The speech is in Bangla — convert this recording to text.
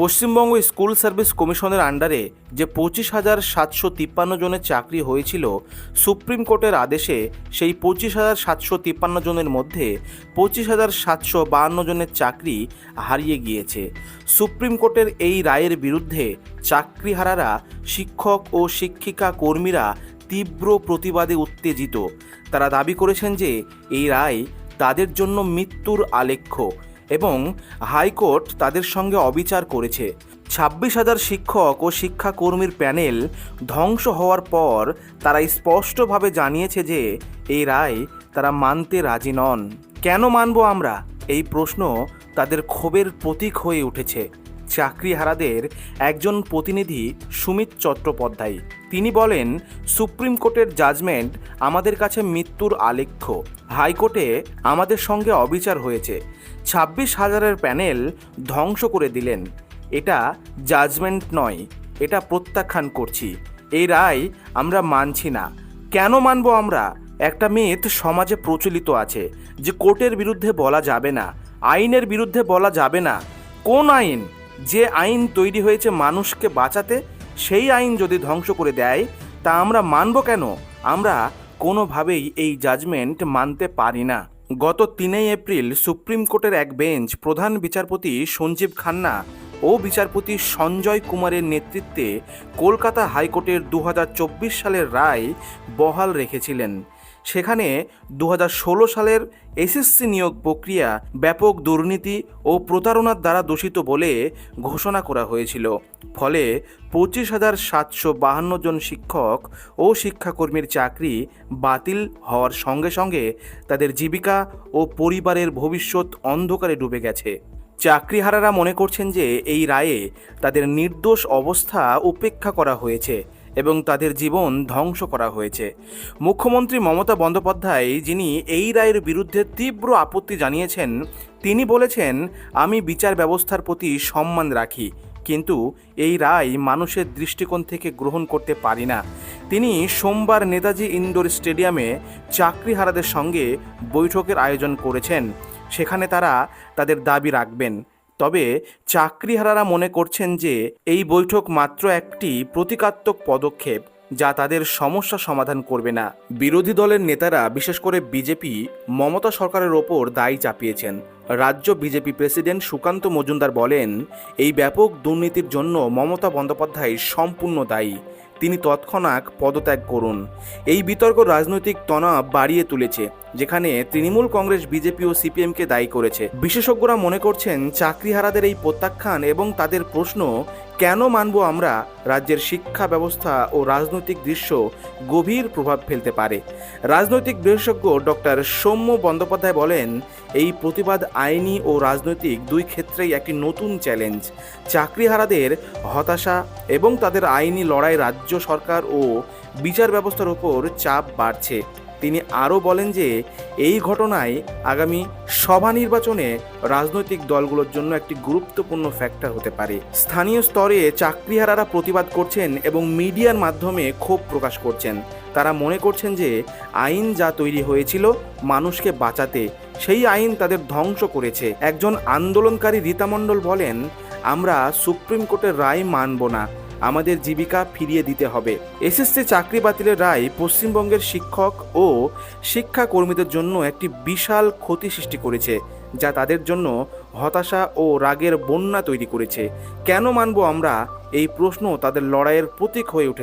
পশ্চিমবঙ্গ স্কুল সার্ভিস কমিশনের আন্ডারে যে পঁচিশ হাজার সাতশো তিপ্পান্ন জনের চাকরি হয়েছিল, সুপ্রিম কোর্টের আদেশে সেই পঁচিশ হাজার সাতশো তিপ্পান্ন জনের মধ্যে পঁচিশ হাজার সাতশো বাহান্ন জনের চাকরি হারিয়ে গিয়েছে। সুপ্রিম কোর্টের এই রায়ের বিরুদ্ধে চাকরিহারারা শিক্ষক ও শিক্ষিকা কর্মীরা তীব্র প্রতিবাদে উত্তেজিত। তারা দাবি করেছেন যে এই রায় তাদের জন্য মৃত্যুর আলেখ্য। এবং হাইকোর্ট তাদের সঙ্গে অবিচার করেছে। ছাব্বিশ হাজার শিক্ষক ও শিক্ষাকর্মীর প্যানেল ধ্বংস হওয়ার পর তারা স্পষ্টভাবে জানিয়েছে যে এই রায় তারা মানতে রাজি নন। কেন মানব আমরা? এই প্রশ্ন তাদের ক্ষোভের প্রতীক হয়ে উঠেছে। চাকরিহারাদের একজন প্রতিনিধি সুমিত চট্টোপাধ্যায়। তিনি বলেন, সুপ্রিম কোর্টের জাজমেন্ট আমাদের কাছে মৃত্যুর আলেখ্য। হাইকোর্টে আমাদের সঙ্গে অবিচার হয়েছে। ছাব্বিশ হাজারের প্যানেল ধ্বংস করে দিলেন। এটা জাজমেন্ট নয়, এটা প্রত্যাখ্যান করছি। এই রায় আমরা মানছি না। কেন মানব আমরা? একটা মেথ সমাজে প্রচলিত আছে, যে কোর্টের বিরুদ্ধে বলা যাবে না, আইনের বিরুদ্ধে বলা যাবে না। কোন আইন? যে আইন তৈরি হয়েছে মানুষকে বাঁচাতে, সেই আইন যদি ধ্বংস করে দেয়, তা আমরা মানব কেন? আমরা কোনোভাবেই এই জাজমেন্ট মানতে পারি না। গত তিনই এপ্রিল সুপ্রিম কোর্টের এক বেঞ্চ প্রধান বিচারপতি সঞ্জীব খান্না ও বিচারপতি সঞ্জয় কুমারের নেতৃত্বে কলকাতা হাইকোর্টের দু হাজার চব্বিশ সালের রায় বহাল রেখেছিলেন। সেখানে দু হাজার ষোলো সালের এসএসসি নিয়োগ প্রক্রিয়া ব্যাপক দুর্নীতি ও প্রতারণার দ্বারা দূষিত বলে ঘোষণা করা হয়েছিল। ফলে পঁচিশ হাজার সাতশো বাহান্ন জন শিক্ষক ও শিক্ষাকর্মীর চাকরি বাতিল হওয়ার সঙ্গে সঙ্গে তাদের জীবিকা ও পরিবারের ভবিষ্যৎ অন্ধকারে ডুবে গেছে। চাকরিহারারা মনে করছেন যে এই রায়ে তাদের নির্দোষ অবস্থা উপেক্ষা করা হয়েছে। এবং তাদের জীবন ধ্বংস করা হয়েছে। মুখ্যমন্ত্রী মমতা বন্দ্যোপাধ্যায়, যিনি এই রায়ের বিরুদ্ধে তীব্র আপত্তি জানিয়েছেন, তিনি বলেছেন, আমি বিচার ব্যবস্থার প্রতি সম্মান রাখি, কিন্তু এই রায় মানুষের দৃষ্টিকোণ থেকে গ্রহণ করতে পারি না। তিনি সোমবার নেতাজি ইনডোর স্টেডিয়ামে চাকরিহারাদের সঙ্গে বৈঠকের আয়োজন করেছেন। সেখানে তারা তাদের দাবি রাখবেন। তবে চাকরিহারারা মনে করছেন যে এই বৈঠক মাত্র একটি প্রতিকাত্মক পদক্ষেপ যা তাদের সমস্যা সমাধান করবে না। বিরোধী দলের নেতারা, বিশেষ করে বিজেপি, মমতা সরকারের ওপর দায়ী চাপিয়েছেন। রাজ্য বিজেপি প্রেসিডেন্ট সুকান্ত মজুমদার বলেন, এই ব্যাপক দুর্নীতির জন্য মমতা বন্দ্যোপাধ্যায় সম্পূর্ণ দায়ী। তিনি তৎক্ষণাৎ পদত্যাগ করুন। এই বিতর্ক রাজনৈতিক তনাব বাড়িয়ে তুলেছে, যেখানে তৃণমূল কংগ্রেস, বিজেপি ও সিপিএমকে দায়ী করেছে। বিশেষজ্ঞরা মনে করছেন, চাকরিহারাদের এই প্রত্যাখ্যান এবং তাদের প্রশ্ন, কেন মানব আমরা রাজ্যের শিক্ষা ব্যবস্থা ও রাজনৈতিক দৃশ্য গভীর প্রভাব ফেলতে পারে? রাজনৈতিক বিশেষজ্ঞ ডক্টর সৌম্য বন্দ্যোপাধ্যায় বলেন, এই প্রতিবাদ আইনি ও রাজনৈতিক দুই ক্ষেত্রেই একটি নতুন চ্যালেঞ্জ। চাকরিহারাদের হতাশা এবং তাদের আইনি লড়াই রাজ্য সরকার ও বিচার ব্যবস্থার উপর চাপ বাড়ছে। তিনি আরও বলেন যে, এই ঘটনায় আগামী সভা নির্বাচনে রাজনৈতিক দলগুলোর জন্য একটি গুরুত্বপূর্ণ ফ্যাক্টর হতে পারে। স্থানীয় স্তরে চাকরিহারারা প্রতিবাদ করছেন এবং মিডিয়ার মাধ্যমে ক্ষোভ প্রকাশ করছেন। তারা মনে করছেন যে, আইন যা তৈরি হয়েছিল মানুষকে বাঁচাতে, সেই আইন তাদের ধ্বংস করেছে। একজন আন্দোলনকারী রীতামণ্ডল বলেন, আমরা সুপ্রিম কোর্টের রায় মানব না। আমাদের জীবিকা ফিরিয়ে দিতে হবে। এসএসসি চাকরি বাতিলের রায় পশ্চিমবঙ্গের শিক্ষক ও শিক্ষা কর্মীদের জন্য একটি বিশাল ক্ষতি সৃষ্টি করেছে, যা তাদের জন্য হতাশা ও রাগের বন্যা তৈরি করেছে। কেন মানব আমরা? এই প্রশ্ন তাদের লড়াইয়ের প্রতীক হয়ে উঠে